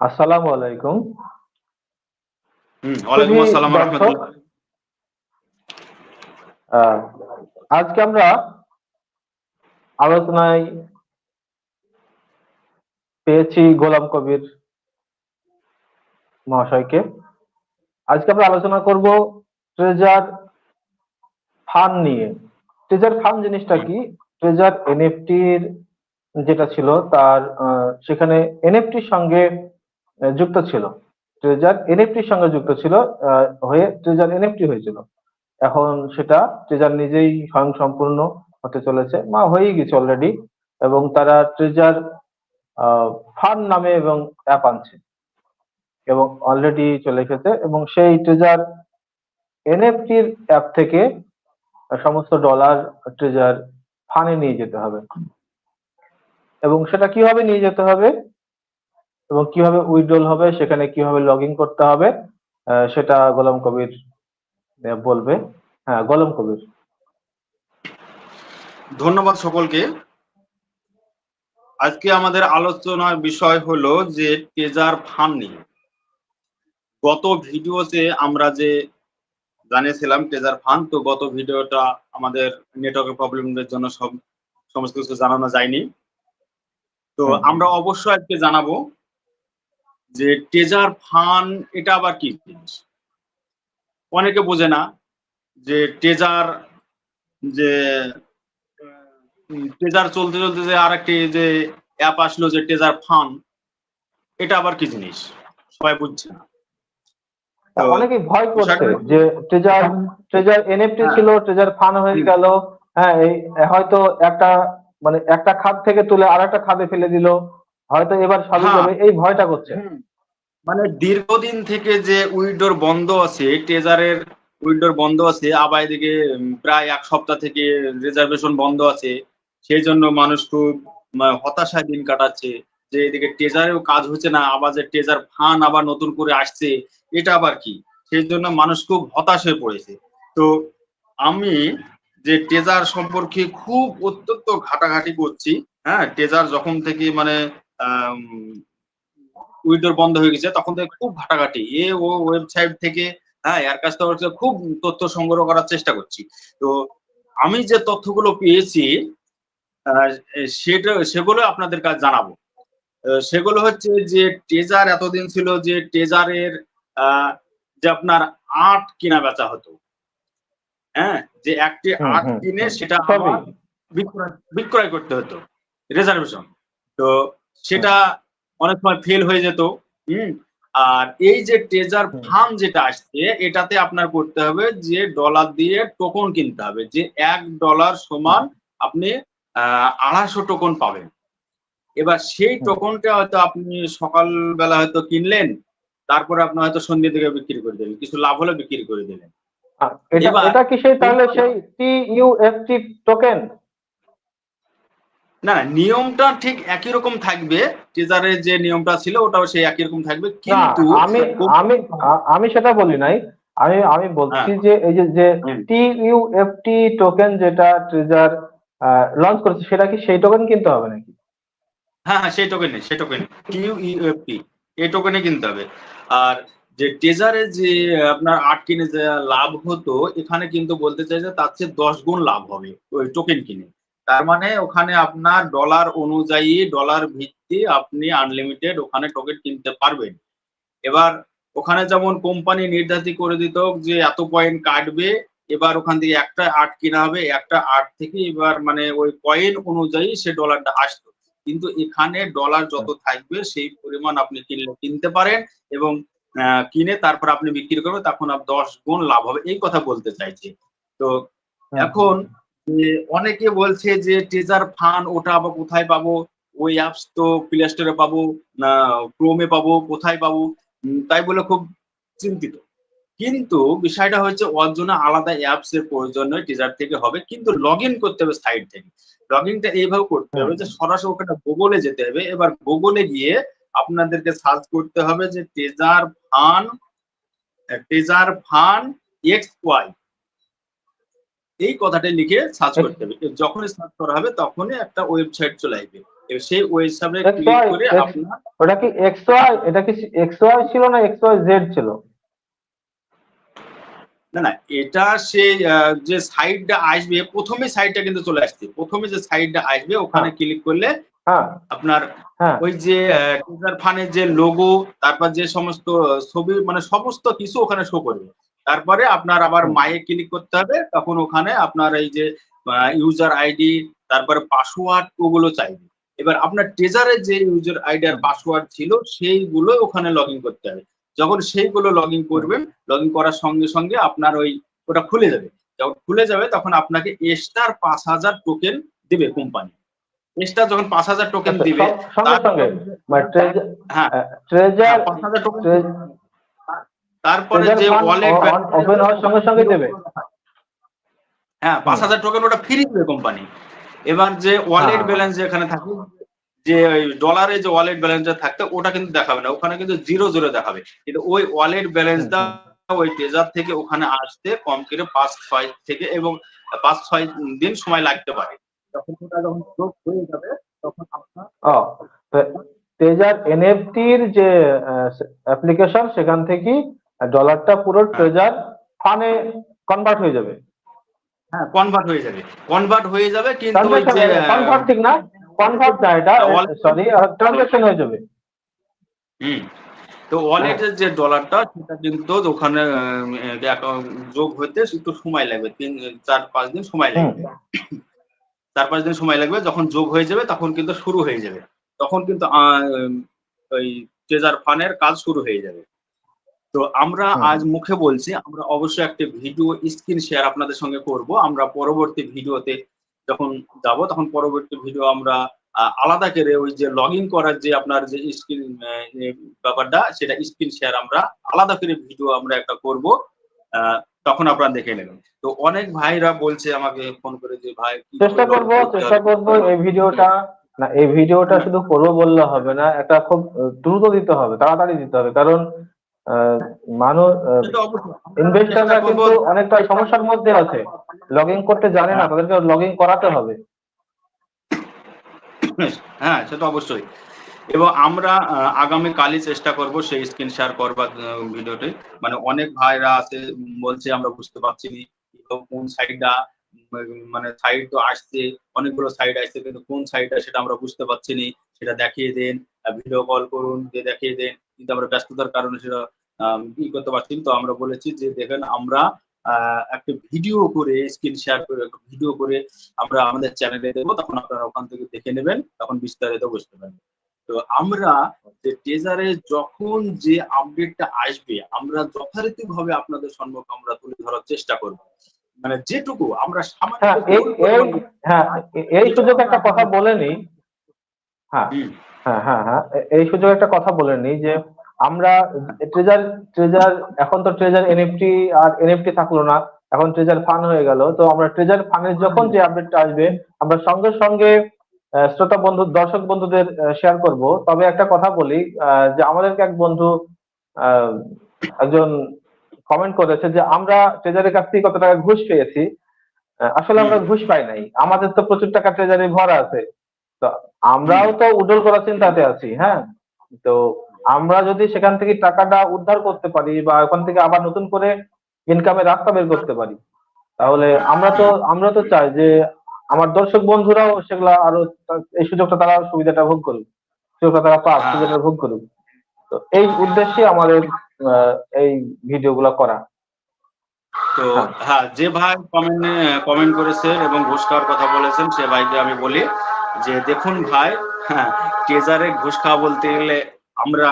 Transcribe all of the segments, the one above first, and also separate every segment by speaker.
Speaker 1: আসসালামু আলাইকুম।
Speaker 2: ওয়ালাইকুম আসসালাম
Speaker 1: আজকে আমরা আলোচনায় পেয়েছি গোলাম কবির মহাশয়কে। আজকে আমরা আলোচনা করব ট্রেজার ফান্ড নিয়ে। ট্রেজার ফান্ড জিনিসটা কি? ট্রেজার এনএফটির যেটা ছিল তার সেখানে এনএফটির সঙ্গে যুক্ত ছিল। ট্রেজার এনএফটির সঙ্গে যুক্ত ছিল হয়ে ট্রেজার এনএফটি হয়েছিল। এখন সেটা ট্রেজার নিজেই স্বয়ং সম্পূর্ণ হতে চলেছে। মা, হয়েই গেছে অলরেডি এবং তারা ট্রেজার ফান্ড নামে এবং অ্যাপ আনছে। এবং অলরেডি চলে এসেছে এবং সেই ট্রেজার এনএফটির অ্যাপ থেকে সমস্ত ডলার ট্রেজার ফানে নিয়ে যেতে হবে। এবং সেটা কীভাবে নিয়ে যেতে হবে? এবং কীভাবে উইথড্রল হবে সেখানে কীভাবে লগ ইন করতে হবে সেটা গোলাম কবির বলবে। হ্যাঁ গোলাম কবির।
Speaker 2: ধন্যবাদ সকলকে। আজকে আমাদের আলোচনার বিষয় হলো যে টেজার ফান নিয়ে। গত ভিডিওতে আমরা যে জানিয়েছিলাম টেজার ফান তো গত ভিডিওটা আমাদের নেটওয়ার্কের প্রবলেমের জন্য সব সমস্ত কিছু জানানো যায়নি। তো আমরা অবশ্যই আজকে জানাব যে টেজার ফান এটা আবার কি জিনিস অনেকে বোঝে না যে টেজার যে টেজার চলতে চলতে যে আর একটি যে অ্যাপ আসলো যে টেজার ফান এটা আবার কি জিনিস সবাই বুঝছে না
Speaker 1: অনেকে ভয় করছে যে ট্রেজার ট্রেজার এনএফটি
Speaker 2: হ্যাঁ।
Speaker 1: ছিল ট্রেজার ফান হয়ে। গেল হ্যাঁ হয়তো একটা মানে একটা খাত থেকে তুলে আর একটা খাতে ফেলে দিল হয়তো এবার সবই
Speaker 2: হ্যাঁ।
Speaker 1: যাবে এই ভয়টা করছে।
Speaker 2: মানে দীর্ঘদিন থেকে যে উইন্ডোর বন্ধ আছে ট্রেজারের উইন্ডোর বন্ধ আছে আবার এদিকে প্রায় এক সপ্তাহ থেকে রিজার্ভেশন বন্ধ আছে সেই জন্য মানুষ খুব হতাশায় দিন কাটাচ্ছে যে এদিকে ট্রেজারেও কাজ হচ্ছে না আবার যে ট্রেজার ফান আবার নতুন করে আসছে এটা আবার কি? সেই জন্য মানুষ খুব হতাশ হয়ে পড়েছে। তো আমি যে ট্রেজার সম্পর্কে খুব অত্যন্ত ঘাটাঘাটি করছি হ্যাঁ ট্রেজার যখন থেকে মানে উইন্ডোর বন্ধ হয়ে গেছে। তখন থেকে খুব ঘাটাঘাটি। এ ও ওয়েবসাইট থেকে হ্যাঁ এর কাছ থেকে খুব তথ্য সংগ্রহ করার চেষ্টা করছি। তো আমি যে তথ্যগুলো পেয়েছি সেটা সেগুলো আপনাদের কাছে জানাব। সেগুলো হচ্ছে যে ট্রেজার এতদিন ছিল যে ট্রেজারের আহ, যে আপনার আর্ট কিনা বেচা হতো। হ্যাঁ যে একটি
Speaker 1: আট
Speaker 2: কিনে সেটা। বিক্রয় বিক্রয় করতে হতো। রিজার্ভেশন তো সেটা অনেক সময় ফেল হয়ে যেত হুম? আর এই যে ট্রেজার ফার্ম যেটা আসছে এটাতে আপনার করতে হবে যে ডলার দিয়ে টোকন কিনতে হবে যে এক ডলার সমান আপনি আড়াইশো টোকন পাবেন। এবার সেই টোকনটা হয়তো আপনি সকালবেলা হয়তো কিনলেন তারপরে আপনি হয়তো সন্ধ্যে থেকে বিক্রি করে দিলেন কিছু লাভ হলে বিক্রি করে দিলেন
Speaker 1: এটা কি সেই তাহলে সেই টি ইউএফটি টোকেন
Speaker 2: না না, নিয়মটা ঠিক একই রকম থাকবে ট্রেজারের যে নিয়মটা ছিল ওটাও সেই একই রকম থাকবে কিন্তু
Speaker 1: আমি আমি আমি সেটা বলি নাই আমি আমি বলছি যে এই যে যে
Speaker 2: হুম।
Speaker 1: টি ইউএফটি টোকেন যেটা ট্রেজার লঞ্চ করেছে সেটা কি সেই টোকেন কিনতে হবে নাকি?
Speaker 2: হ্যাঁ হ্যাঁ সেই টোকেনে সেই টোকেন কিউ ইউএফপি এই টোকেনে কিনতে হবে। আর যে ট্রেজারে যে আপনার আট কিনে যে লাভ হতো এখানে কিন্তু বলতে চাই যে তার চেয়ে দশ গুণ লাভ হবে ওই টোকেন কিনে। তার মানে ওখানে আপনার ডলার অনুযায়ী ডলার ভিত্তি আপনি আনলিমিটেড ওখানে টোকেন কিনতে পারবেন। এবার ওখানে যেমন কোম্পানি নির্ধারিত করে দিত যে এত পয়েন্ট কাটবে এবার ওখান থেকে একটা আট কিনা হবে একটা আট থেকে এবার মানে ওই পয়েন্ট অনুযায়ী সে ডলারটা আসতো। কিন্তু এখানে ডলার যত থাকবে সেই পরিমাণ আপনি কিনলে কিনতে পারেন এবং কিনে তারপর আপনি বিক্রি করবেন তখন দশ গুণ লাভ হবে। এই কথা বলতে চাইছি। তো এখন যে অনেকে বলছে যে ট্রেজার ফান ওটা আবার কোথায় পাবো? ওই অ্যাপস তো প্লে স্টোরে পাবো, না ক্রোমে পাবো, কোথায় পাবো? তাই বলে খুব চিন্তিত। কিন্তু বিষয়টা হচ্ছে ওর জন্য আলাদা অ্যাপস এর প্রয়োজন নয় টিজার থেকে হবে। কিন্তু লগ ইন করতে হবে সাইট থেকে। লগ ইনটা এইভাবে করতে হবে যে সরাসরি ওখানে গুগলে যেতে হবে। এবার গুগলে গিয়ে আপনাদেরকে সার্চ করতে হবে যে treasure fund treasure fund X Y এই কথাটা লিখে সার্চ করতে হবে। যখনই সার্চ করা হবে তখনই একটা ওয়েবসাইট চলে আসবে। সেই ওয়েবসাইটে ক্লিক করে আপনার
Speaker 1: ওটা কি এক্স ওয়াই এটা কি এক্স ওয়াই ছিল না এক্স ওয়াই জেড ছিল?
Speaker 2: না না এটা সেই আহ, যে সাইটটা আসবে প্রথমে সাইটটা কিন্তু চলে আসছে। প্রথমে যে সাইটটা আসবে ওখানে ক্লিক করলে
Speaker 1: হ্যাঁ।
Speaker 2: আপনার
Speaker 1: হ্যাঁ।
Speaker 2: ওই যে টিজার ফানের যে লোগো তারপর যে সমস্ত ছবি মানে সমস্ত কিছু ওখানে শো করবে। তারপরে আপনার আবার। মায়ে ক্লিক করতে হবে তখন ওখানে আপনার এই যে ইউজার আইডি তারপরে পাসওয়ার্ড ওগুলো চাইবে। এবার আপনার ট্রেজারের যে ইউজার আইডি আর পাসওয়ার্ড ছিল সেইগুলো ওখানে লগ ইন করতে হবে। যখন সেইগুলো লগ ইন করবেন লগ ইন করার সঙ্গে সঙ্গে আপনার ওই ওটা খুলে যাবে। যখন খুলে যাবে তখন আপনাকে এক্সট্রার পাঁচ হাজার টোকেন দেবে কোম্পানি এক্সট্রা যখন পাঁচ হাজার টোকেন
Speaker 1: আচ্ছা,
Speaker 2: দিবে
Speaker 1: মানে ট্রেজার
Speaker 2: হ্যাঁ
Speaker 1: ট্রেজার
Speaker 2: পাঁচ হাজার টোকেন তারপরে যে ওয়ালেট
Speaker 1: ওপেন হওয়ার সঙ্গে সঙ্গে দেবে।
Speaker 2: হ্যাঁ পাঁচ হাজার টোকেন ওটা ফ্রি দেবে কোম্পানি এবার যে ওয়ালেট। ব্যালেন্স যেখানে থাকে যে ওই ডলারে যে ওয়ালেট ব্যালেন্সটা থাকতে ওটা কিন্তু দেখাবে না। ওখানে কিন্তু জিরো জিরো দেখাবে। কিন্তু ওই ওয়ালেট ব্যালেন্সটা ওই ট্রেজার থেকে ওখানে আসতে কম করে পাঁচ ছয় থেকে এবং পাঁচ ছয় দিন সময় লাগতে পারে। যখন ওটা যখন যোগ হয়ে যাবে তখন আপনার
Speaker 1: ট্রেজার এনএফটির যে অ্যাপ্লিকেশন সেখান থেকে ডলারটা পুরো ট্রেজার ফানে কনভার্ট হয়ে যাবে।
Speaker 2: হ্যাঁ কনভার্ট হয়ে যাবে। কনভার্ট হয়ে যাবে কিন্তু ওই যে
Speaker 1: কনভার্ট ঠিক না? কনভার্ট না এটা সরি ট্রানজাকশন হয়ে যাবে।
Speaker 2: হুম। তো ওয়ালেটের যে ডলারটা সেটা কিন্তু ওখানে যোগ হতে একটু সময় লাগবে। তিন চার পাঁচ দিন সময় লাগবে। চার পাঁচ দিন সময় লাগবে। যখন যোগ হয়ে যাবে তখন কিন্তু শুরু হয়ে যাবে। তখন কিন্তু ওই ট্রেজার ফানের কাজ শুরু হয়ে যাবে। তো আমরা আজ মুখে বলছি আমরা অবশ্যই একটা ভিডিও স্ক্রিন শেয়ার আপনাদের সঙ্গে করব। আমরা পরবর্তী ভিডিওতে যখন যাব তখন পরবর্তী ভিডিও আমরা আলাদা করে ওই যে লগ ইন করার যে আপনার যে স্ক্রিন ব্যাপারটা সেটা স্ক্রিন শেয়ার আমরা আলাদা করে ভিডিও আমরা একটা করব আহ, তখন আপনারা দেখে নেবেন। তো অনেক ভাইরা বলছে আমাকে ফোন করে যে ভাই
Speaker 1: চেষ্টা করব চেষ্টা? করব এই ভিডিওটা না এই ভিডিওটা শুধু করব বললে হবে না এটা খুব দ্রুত দিতে হবে তাড়াতাড়ি দিতে হবে। কারণ মানুষ ইনভেস্টাররা কিন্তু অনেকটা সমস্যার মধ্যে আছে। লগ ইন করতে জানে না তাদেরকে লগ ইন করাতে হবে।
Speaker 2: হ্যাঁ সেটা অবশ্যই। এবং আমরা আগামী কালই চেষ্টা করব সেই স্ক্রিন শেয়ার করবার ভিডিওটি। মানে অনেক ভাইরা আছে বলছে আমরা বুঝতে পারছি নি কোন সাইডটা মানে সাইড তো আসছে অনেকগুলো সাইড আসছে কিন্তু কোন সাইডটা সেটা আমরা বুঝতে পারছি নি। সেটা দেখিয়ে দেন ভিডিও কল করুন দিয়ে দেখিয়ে দেন। কিন্তু আমরা ব্যস্ততার কারণে সেটা ই করতে পারছি। তো আমরা বলেছি যে দেখেন আমরা একটা ভিডিও করে স্ক্রিন শেয়ার করে একটা ভিডিও করে আমরা আমাদের চ্যানেলে দেবো তখন আপনারা ওখান থেকে দেখে নেবেন তখন বিস্তারিত বুঝতে পারবেন। তো আমরা যে টেজারে যখন যে আপডেটটা আসবে আমরা যথারীতি ভাবে আপনাদের সম্মুখে আমরা তুলে ধরার চেষ্টা করব। মানে যেটুকু আমরা
Speaker 1: হ্যাঁ এই হ্যাঁ সুযোগে একটা কথা বলে নিই। হ্যাঁ
Speaker 2: হুম,
Speaker 1: হ্যাঁ হ্যাঁ হ্যাঁ এই সুযোগে একটা কথা বলে নিই যে আমরা ট্রেজার ট্রেজার এখন তো ট্রেজার এনএফটি আর এনএফটি থাকল না, এখন ট্রেজার ফান হয়ে গেল, তো আমরা ট্রেজার ফানের যখন যে আপডেটটা আসবে, আমরা সঙ্গে সঙ্গে শ্রোতা বন্ধু, দর্শক বন্ধুদের শেয়ার করব। তবে একটা কথা বলি যে আমাদেরকে এক বন্ধু একজন কমেন্ট করেছে যে, আমরা ট্রেজারের কাছ থেকে কত টাকা ঘুষ পেয়েছি? আসলে আমরা ঘুষ পাই নাই। আমাদের তো প্রচুর টাকা ট্রেজারে ভরা আছে। তো আমরাও তো উডল করার চিন্তাতে আছি হ্যাঁ? তো আমরা যদি সেখান থেকে টাকাটা উদ্ধার করতে পারি বা ওখান থেকে আবার নতুন করে ইনকামের রাস্তা বের করতে পারি তাহলে আমরা তো আমরা তো চাই যে আমার দর্শক বন্ধুরাও সেগুলা আরও এই সুযোগটা তারা সুবিধাটা ভোগ করুক সুযোগটা তারা পাক
Speaker 2: হ্যাঁ।
Speaker 1: সুবিধাটা ভোগ করুক তো এই উদ্দেশ্যে আমাদের এই ভিডিওগুলো করা
Speaker 2: তো
Speaker 1: হ্যাঁ।
Speaker 2: যে ভাই কমেন্ট কমেন্ট করেছেন এবং ঘুষ খাওয়ার কথা বলেছেন সে ভাইকে আমি বলি যে দেখুন ভাই হ্যাঁ ট্রেজারে ঘুষ খাওয়া বলতে গেলে আমরা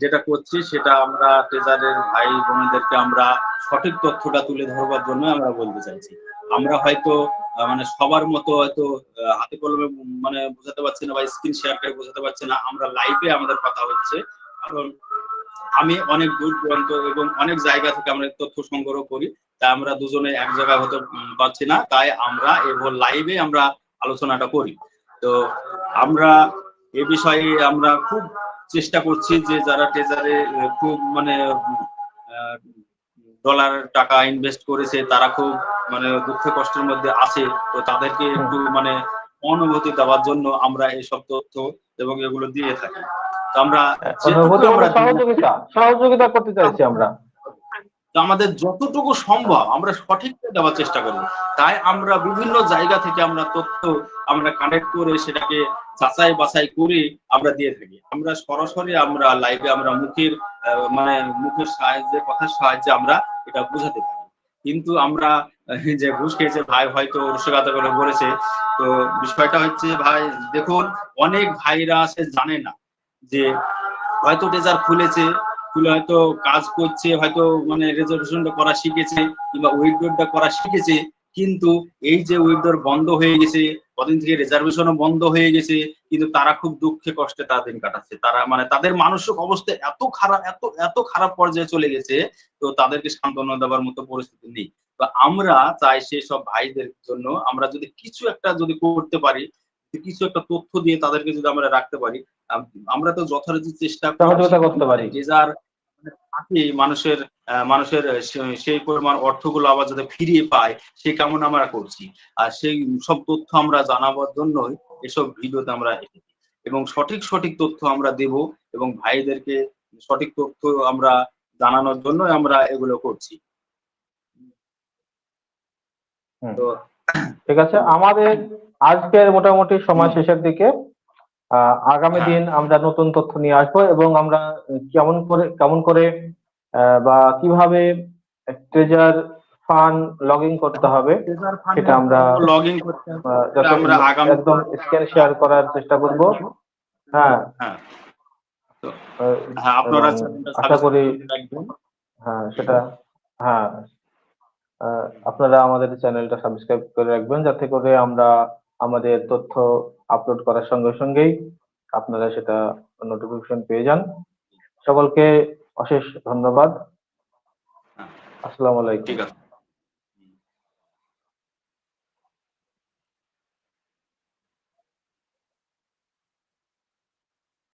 Speaker 2: যেটা করছি সেটা আমরা ট্রেজারের ভাই বোনদেরকে আমরা সঠিক তথ্যটা তুলে ধরবার জন্য আমরা বলতে চাইছি। আমরা হয়তো মানে সবার মতো হয়তো হাতে কলমে মানে বোঝাতে পারছি না বা স্ক্রিন শেয়ার করে বোঝাতে পারছি না। আমরা লাইভে আমাদের কথা হচ্ছে। কারণ আমি অনেক দূর দূরান্ত এবং অনেক জায়গা থেকে আমরা তথ্য সংগ্রহ করি। তাই আমরা দুজনে এক জায়গায় হতে পারছি না। তাই আমরা এবং লাইভে আমরা আলোচনাটা করি। তো আমরা এ বিষয়ে আমরা খুব চেষ্টা করছি যে যারা ট্রেজারে খুব মানে ডলার টাকা ইনভেস্ট করেছে তারা খুব মানে দুঃখ কষ্টের মধ্যে আছে। তো তাদেরকে একটু মানে অনুভূতি দেওয়ার জন্য আমরা এইসব তথ্য এবং এগুলো দিয়ে থাকি। তো আমরা
Speaker 1: সহযোগিতা করতে চাইছি আমরা।
Speaker 2: তো আমাদের যতটুকু সম্ভব আমরা সঠিকটা দেওয়ার চেষ্টা করব। তাই আমরা বিভিন্ন জায়গা থেকে আমরা তথ্য আমরা কানেক্ট করে সেটাকে যাচাই বাছাই করে আমরা দিয়ে থাকি। আমরা সরাসরি আমরা লাইভে আমরা মুখের মানে মুখের সাহায্যে, কথার সাহায্যে আমরা এটা বোঝাতে পারি। কিন্তু আমরা যে ঘুষ খেয়েছে ভাই হয়তো রসিকতা করে বলেছে, তো বিষয়টা হচ্ছে ভাই দেখুন, অনেক ভাইরা আছে জানে না যে হয়তো টেজার খুলেছে খুলে হয়তো কাজ করছে, হয়তো মানে রেজার্ভেশনটা করা শিখেছে কিংবা উইথড্রটা করা শিখেছে, কিন্তু এই যে উইথড্রর বন্ধ হয়ে গেছে, কদিন থেকে রিজার্ভেশনও বন্ধ হয়ে গেছে, কিন্তু তারা খুব দুঃখে কষ্টে তার দিন কাটাচ্ছে। তারা মানে তাদের মানসিক অবস্থা এত খারাপ, এত এত খারাপ পর্যায়ে চলে গেছে, তো তাদেরকে সান্ত্বনা দেওয়ার মতো পরিস্থিতি নেই। তো আমরা চাই সেই সব ভাইদের জন্য আমরা যদি কিছু একটা যদি করতে পারি কিছু একটা তথ্য দিয়ে তাদেরকে যদি আমরা রাখতে পারি আমরা তো যথারীতি চেষ্টা
Speaker 1: করতে পারি।
Speaker 2: যে যার থাকে মানুষের মানুষের সেই পরিমাণ অর্থগুলো আবার যাতে ফিরিয়ে পায় সেই কামনা আমরা করছি। আর সেই সব তথ্য আমরা জানাবার জন্যই এসব ভিডিওতে আমরা এবং সঠিক সঠিক তথ্য আমরা দেব এবং ভাইদেরকে সঠিক তথ্য আমরা জানানোর জন্য আমরা এগুলো করছি। তো
Speaker 1: ঠিক আছে। আমাদের আজকের মোটামুটি সময় শেষের দিকে আহ, আগামী
Speaker 2: হ্যাঁ।
Speaker 1: দিন আমরা নতুন তথ্য নিয়ে আসব এবং আমরা কেমন করে কেমন করে আহ, বা কীভাবে ট্রেজার ফান লগ ইন করতে হবে সেটা আমরা-
Speaker 2: লগ ইন করতে হবে। আমরা আগামী-
Speaker 1: একদম স্ক্যান শেয়ার করার চেষ্টা করব হ্যাঁ
Speaker 2: হ্যাঁ হ্যাঁ আপনারা
Speaker 1: আশা করি। হ্যাঁ সেটা হ্যাঁ আহ, আপনারা আমাদের চ্যানেলটা সাবস্ক্রাইব করে রাখবেন যাতে করে আমরা আমাদের তথ্য আপলোড করার সঙ্গে সঙ্গেই আপনারা সেটা নোটিফিকেশন পেয়ে যান। সকলকে অশেষ ধন্যবাদ। আসসালামু আলাইকুম।